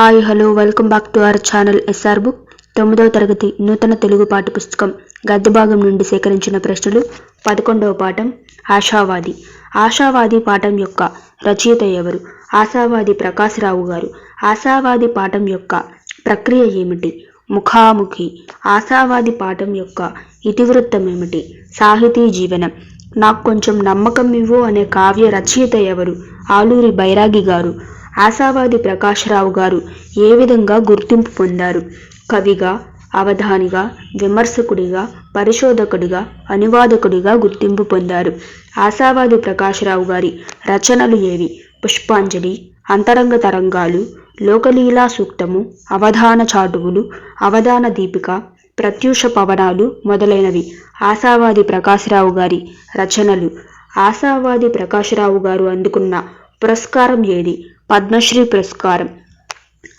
Hi hello welcome back to our channel SR book. తొమ్మిదవ తరగతి నూతన తెలుగు పాఠ పుస్తకం. గద్య భాగం నుండి సేకరించిన ప్రశ్నలు పదకొండవ పాఠం. ఆశావాది. ఆశావాది పాఠం యొక్క రచయిత ఎవరు? ఆశావాది ప్రకాశరావు గారు. ఆశావాది పాఠం యొక్క ప్రక్రియ ఏమిటి? ముఖాముఖి. ఆశావాది పాఠం యొక్క ఇతివృత్తం ఏమిటి? సాహితీ జీవనం. నాకు కొంచెం నమ్మకం ఇవ్వు అనే కావ్య రచయిత ఎవరు? ఆలూరి బైరాగి గారు. ఆశావాది ప్రకాశరావు గారు ఏ విధంగా గుర్తింపు పొందారు? కవిగా అవధానిగా విమర్శకుడిగా పరిశోధకుడిగా అనువాదకుడిగా గుర్తింపు పొందారు. ఆశావాది ప్రకాశరావు గారి రచనలు ఏవి? పుష్పాంజలి అంతరంగ తరంగాలు లోకలీలా సూక్తము అవధాన చాటువులు అవధాన దీపిక ప్రత్యూష పవనాలు మొదలైనవి. ఆశావాది ప్రకాశరావు గారి రచనలు. ఆశావాది ప్రకాశరావు గారు అందుకున్న పురస్కారం ఏది? పద్మశ్రీ పురస్కారం.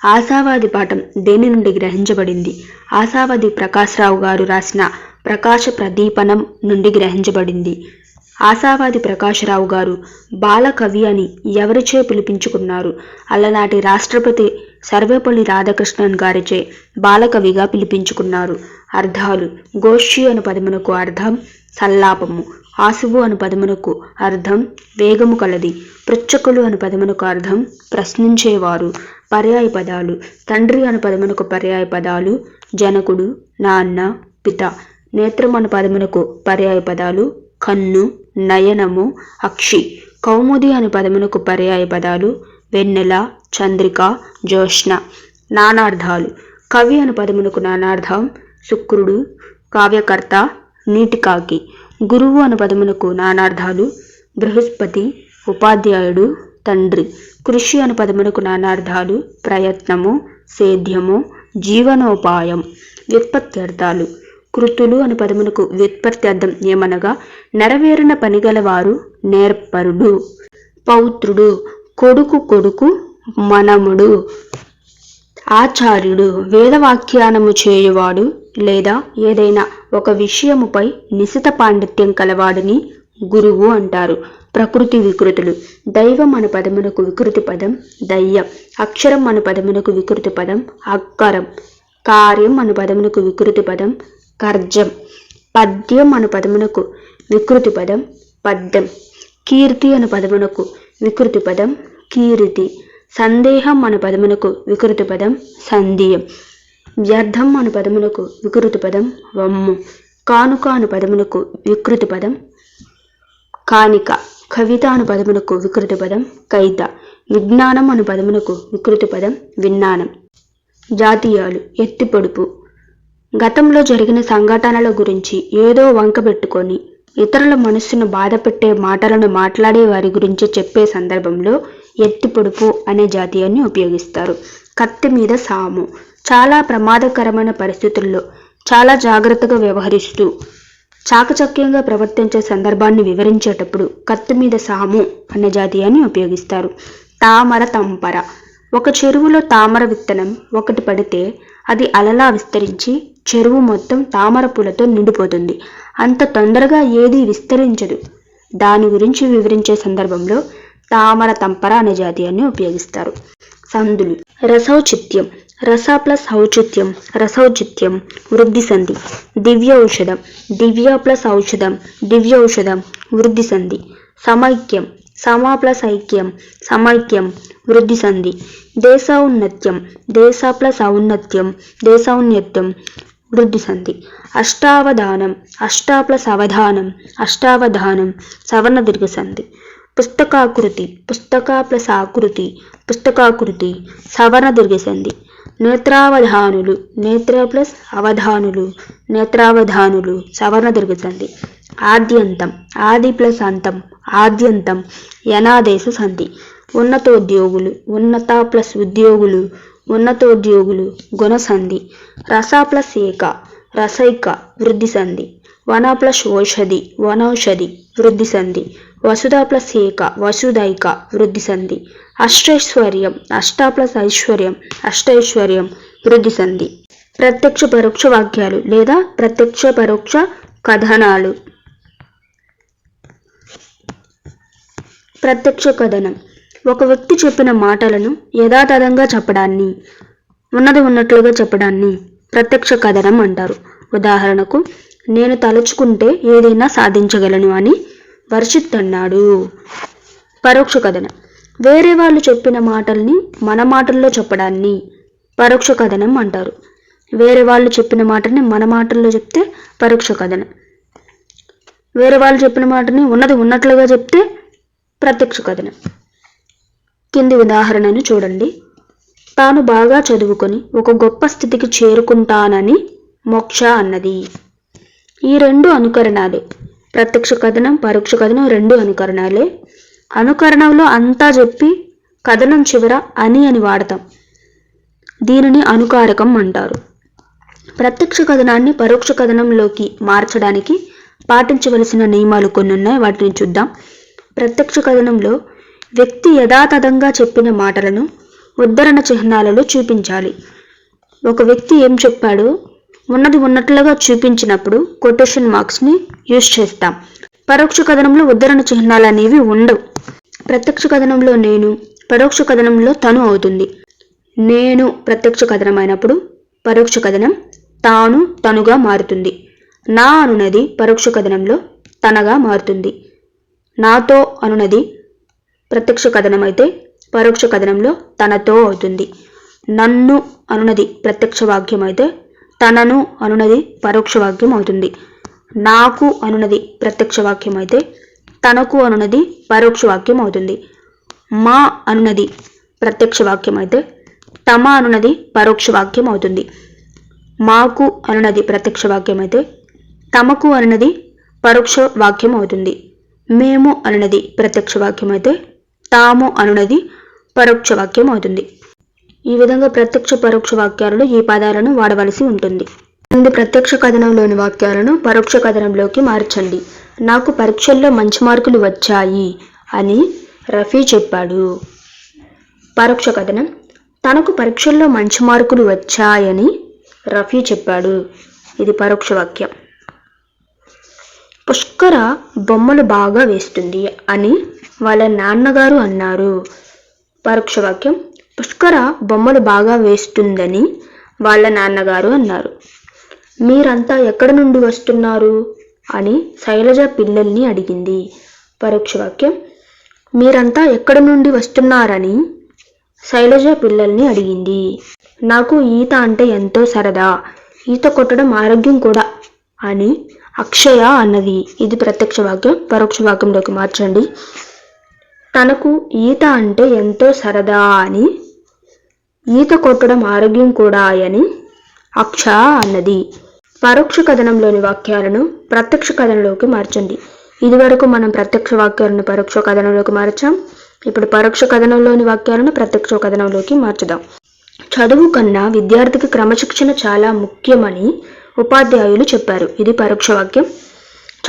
ఆశావాది పాఠం దేని నుండి గ్రహించబడింది? ఆశావాది ప్రకాశరావు గారు రాసిన ప్రకాశ ప్రదీపనం నుండి గ్రహించబడింది. ఆశావాది ప్రకాశరావు గారు బాలకవి అని ఎవరిచే పిలిపించుకున్నారు? అలనాటి రాష్ట్రపతి సర్వేపల్లి రాధాకృష్ణన్ గారిచే బాలకవిగా పిలిపించుకున్నారు. అర్థాలు గోష్ఠి అను పదమునకు అర్థం సల్లాపము. ఆసువు అను పదమునకు అర్థం వేగము కలది. పృచ్చకులు అను పదమునకు అర్థం ప్రశ్నించేవారు. పర్యాయ పదాలు. తండ్రి అను పదమునకు పర్యాయ పదాలు. జనకుడు నాన్న పిత. నేత్రం అను పదమునకు పర్యాయ పదాలు. కన్ను నయనము అక్షి. కౌముది అను పదమునకు పర్యాయ పదాలు. వెన్నెల చంద్రిక జ్యోష్ణ. నానార్థాలు. కవి అను పదమునకు నానార్థం. శుక్రుడు కావ్యకర్త నీటికాకి. గురువు అను పదమునకు నానార్థాలు. బృహస్పతి ఉపాధ్యాయుడు తండ్రి. కృషి అను పదమునకు నానార్థాలు. ప్రయత్నము సేద్యము జీవనోపాయం. వ్యుత్పత్తి అర్థాలు. కృతులు అను పదమునకు వ్యుత్పత్తి అర్థం ఏమనగా నెరవేరిన పనిగలవారు నేర్పరుడు. పౌత్రుడు కొడుకు కొడుకు మనముడు. ఆచార్యుడు వేదవాఖ్యానము చేయువాడు లేదా ఏదైనా ఒక విషయముపై నిశిత పాండిత్యం కలవాడిని గురువు అంటారు. ప్రకృతి వికృతులు. దైవం అను పదమునకు వికృతి పదం దయ్యం. అక్షరం అను పదమునకు వికృతి పదం అక్కరం. కార్యం అను పదమునకు వికృతి పదం కర్జం. పద్యం అను పదమునకు వికృతి పదం పద్యం. కీర్తి అను పదమునకు వికృతి పదం కీర్తి. సందేహం అను పదమునకు వికృతి పదం సందేయం వ్యర్థం అను పదమునకు వికృతి పదం వమ్ము. కానుక అను పదమునకు వికృతి పదం కానిక. కవిత అను పదమునకు వికృతి పదం కైత. విజ్ఞానం అను పదమునకు వికృతి పదం విజ్ఞానం. జాతీయాలు ఎత్తి పొడుపు. గతంలో జరిగిన సంఘటనల గురించి ఏదో వంక పెట్టుకొని ఇతరుల మనస్సును బాధపెట్టే మాటలను మాట్లాడే వారి గురించి చెప్పే సందర్భంలో ఎత్తి పొడుపు అనే జాతీయాన్ని ఉపయోగిస్తారు. కత్తి మీద సాము. చాలా ప్రమాదకరమైన పరిస్థితుల్లో చాలా జాగ్రత్తగా వ్యవహరిస్తూ చాకచక్యంగా ప్రవర్తించే సందర్భాన్ని వివరించేటప్పుడు కత్తి మీద సాము అనే జాతీయాన్ని ఉపయోగిస్తారు. తామర తంపర. ఒక చెరువులో తామర విత్తనం ఒకటి పడితే అది అలలా విస్తరించి చెరువు మొత్తం తామర పూలతో నిండిపోతుంది. అంత తొందరగా ఏది విస్తరించదు. దాని గురించి వివరించే సందర్భంలో తామర తంపర అనే జాతీయాన్ని ఉపయోగిస్తారు. సందులు. రసౌచిత్యం. రస ప్లస్ ఔచిత్యం. రసౌచిత్యం. వృద్ధి సంధి. దివ్య ఔషధం. దివ్య ప్లస్ ఔషధం. దివ్య ఔషధం. వృద్ధి సంధి. సమైక్యం. సమ ప్లస్ ఐక్యం. సమైక్యం. వృద్ధి సంధి. దేశౌన్నత్యం దేశ ప్లస్ ఔన్నత్యం. దేశౌన్నత్యం వృద్ధి సంధి. అష్టావధానం. అష్టా ప్లస్ అవధానం. అష్టావధానం. సవర్ణ దీర్ఘ సంధి. పుస్తకాకృతి పుస్తక ప్లస్ ఆకృతి పుస్తకాకృతి సవర్ణ దుర్గసంధి సంధి నేత్రావధానులు నేత్ర ప్లస్ అవధానులు నేత్రావధానులు సవర్ణ దుర్గసంధి ఆద్యంతం ఆది ప్లస్ అంతం ఆద్యంతం యనాదేశ సంధి ఉన్నతోద్యోగులు ఉన్నత ప్లస్ ఉద్యోగులు ఉన్నతోద్యోగులు గుణసంధి రస ప్లస్ ఏక రసైక వృద్ధి సంధి వన ప్లస్ ఓషధి వనౌషధి వృద్ధి సంధి వసుధ ప్లస్ ఏక వసుధైక వృద్ధి సంధి. అష్టైశ్వర్యం అష్ట ప్లస్ ఐశ్వర్యం అష్టైశ్వర్యం వృద్ధి సంధి. ప్రత్యక్ష పరోక్ష వాక్యాలు లేదా ప్రత్యక్ష పరోక్ష కథనాలు. ప్రత్యక్ష కథనం. ఒక వ్యక్తి చెప్పిన మాటలను యథాతథంగా చెప్పడాన్ని ఉన్నది ఉన్నట్లుగా చెప్పడాన్ని ప్రత్యక్ష కథనం అంటారు. ఉదాహరణకు నేను తలుచుకుంటే ఏదైనా సాధించగలను అని వర్షిత్ అన్నాడు పరోక్ష కథనం. వేరే వాళ్ళు చెప్పిన మాటల్ని మన మాటల్లో చెప్పడాన్ని పరోక్ష కథనం అంటారు. వేరే వాళ్ళు చెప్పిన మాటని మన మాటల్లో చెప్తే పరోక్ష కథనం. వేరే వాళ్ళు చెప్పిన మాటని ఉన్నది ఉన్నట్లుగా చెప్తే ప్రత్యక్ష కథనం. కింది ఉదాహరణను చూడండి. తాను బాగా చదువుకొని ఒక గొప్ప స్థితికి చేరుకుంటానని మోక్ష అన్నది. ఈ రెండు అనుకరణాలే ప్రత్యక్ష కథనం పరోక్ష కథనం రెండు అనుకరణాలే. అనుకరణంలో అంతా చెప్పి కథనం చివర అని అని వాడతాం. దీనిని అనుకారకం అంటారు. ప్రత్యక్ష కథనాన్ని పరోక్ష కథనంలోకి మార్చడానికి పాటించవలసిన నియమాలు కొన్ని ఉన్నాయి వాటిని చూద్దాం. ప్రత్యక్ష కథనంలో వ్యక్తి యథాతథంగా చెప్పిన మాటలను ఉద్ధరణ చిహ్నాలలో చూపించాలి. ఒక వ్యక్తి ఏం చెప్పాడో ఉన్నది ఉన్నట్లుగా చూపించినప్పుడు కొటేషన్ మార్క్స్ని యూజ్ చేస్తాం. పరోక్ష కథనంలో ఉద్ధరణ చిహ్నాలు అనేవి ఉండవు. ప్రత్యక్ష కథనంలో నేను పరోక్ష కథనంలో తను అవుతుంది. నేను ప్రత్యక్ష కథనం అయినప్పుడు పరోక్ష కథనం తాను తనుగా మారుతుంది. నా అనునది పరోక్ష కథనంలో తనగా మారుతుంది. నాతో అనునది ప్రత్యక్ష కథనం అయితే పరోక్ష కథనంలో తనతో అవుతుంది. నన్ను అనునది ప్రత్యక్ష వాక్యం అయితే తనను అనునది పరోక్ష వాక్యం అవుతుంది. నాకు అనునది ప్రత్యక్ష వాక్యం అయితే తనకు అనునది పరోక్ష వాక్యం అవుతుంది. మా అనునది ప్రత్యక్ష వాక్యం అయితే తమ అనునది పరోక్ష వాక్యం అవుతుంది. మాకు అనునది ప్రత్యక్ష వాక్యం అయితే తమకు అనునది పరోక్ష వాక్యం అవుతుంది. మేము అనునది ప్రత్యక్ష వాక్యం అయితే తాము అనునది పరోక్ష వాక్యం అవుతుంది. ఈ విధంగా ప్రత్యక్ష పరోక్ష వాక్యాలలో ఈ పదాలను వాడవలసి ఉంటుంది. ముందు ప్రత్యక్ష కథనంలోని వాక్యాలను పరోక్ష కథనంలోకి మార్చండి. నాకు పరీక్షల్లో మంచి మార్కులు వచ్చాయి అని రఫీ చెప్పాడు. పరోక్ష కథనం తనకు పరీక్షల్లో మంచి మార్కులు వచ్చాయని రఫీ చెప్పాడు. ఇది పరోక్ష వాక్యం. పుష్కర బొమ్మలు బాగా వేస్తుంది అని వాళ్ళ నాన్నగారు అన్నారు. పరోక్ష వాక్యం పుష్కర బొమ్మలు బాగా వేస్తుందని వాళ్ళ నాన్నగారు అన్నారు. మీరంతా ఎక్కడ నుండి వస్తున్నారు? అని శైలజ పిల్లల్ని అడిగింది. పరోక్ష వాక్యం మీరంతా ఎక్కడ నుండి వస్తున్నారని? శైలజ పిల్లల్ని అడిగింది. నాకు ఈత అంటే ఎంతో సరదా ఈత కొట్టడం ఆరోగ్యం కూడా అని అక్షయ అన్నది. ఇది ప్రత్యక్ష వాక్యం. పరోక్ష వాక్యంలోకి మార్చండి. తనకు ఈత అంటే ఎంతో సరదా అని ఈత కొట్టడం ఆరోగ్యం కూడా అని అక్ష అన్నది. పరోక్ష కథనంలోని వాక్యాలను ప్రత్యక్ష కథనంలోకి మార్చండి. ఇదివరకు మనం ప్రత్యక్ష వాక్యాలను పరోక్ష కథనంలోకి మార్చాం. ఇప్పుడు పరోక్ష కథనంలోని వాక్యాలను ప్రత్యక్ష కథనంలోకి మార్చుదాం. చదువు కన్నా విద్యార్థికి క్రమశిక్షణ చాలా ముఖ్యమని ఉపాధ్యాయులు చెప్పారు. ఇది పరోక్ష వాక్యం.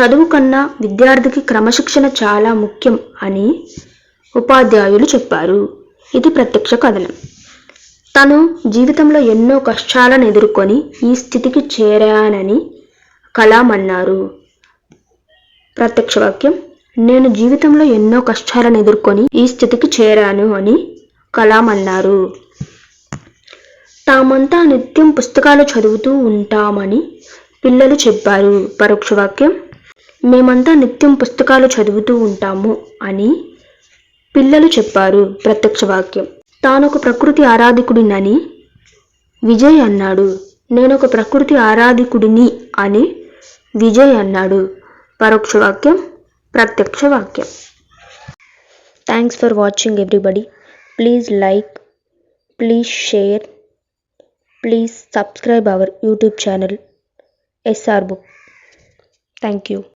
చదువు కన్నా విద్యార్థికి క్రమశిక్షణ చాలా ముఖ్యం అని ఉపాధ్యాయులు చెప్పారు. ఇది ప్రత్యక్ష కథనం. తను జీవితంలో ఎన్నో కష్టాలను ఎదుర్కొని ఈ స్థితికి చేరానని కలాం అన్నారు ప్రత్యక్ష వాక్యం నేను జీవితంలో ఎన్నో కష్టాలను ఎదుర్కొని ఈ స్థితికి చేరాను అని కలాం అన్నారు తామంతా నిత్యం పుస్తకాలు చదువుతూ ఉంటామని పిల్లలు చెప్పారు. పరోక్ష వాక్యం మేమంతా నిత్యం పుస్తకాలు చదువుతూ ఉంటాము అని పిల్లలు చెప్పారు ప్రత్యక్ష వాక్యం. తానొక ప్రకృతి ఆరాధికుడినని విజయ్ అన్నాడు. నేను ఒక ప్రకృతి ఆరాధికుడిని అని విజయ్ అన్నాడు. పరోక్ష వాక్యం ప్రత్యక్ష వాక్యం. Thanks for watching everybody please like please share please subscribe our YouTube channel SR book thank you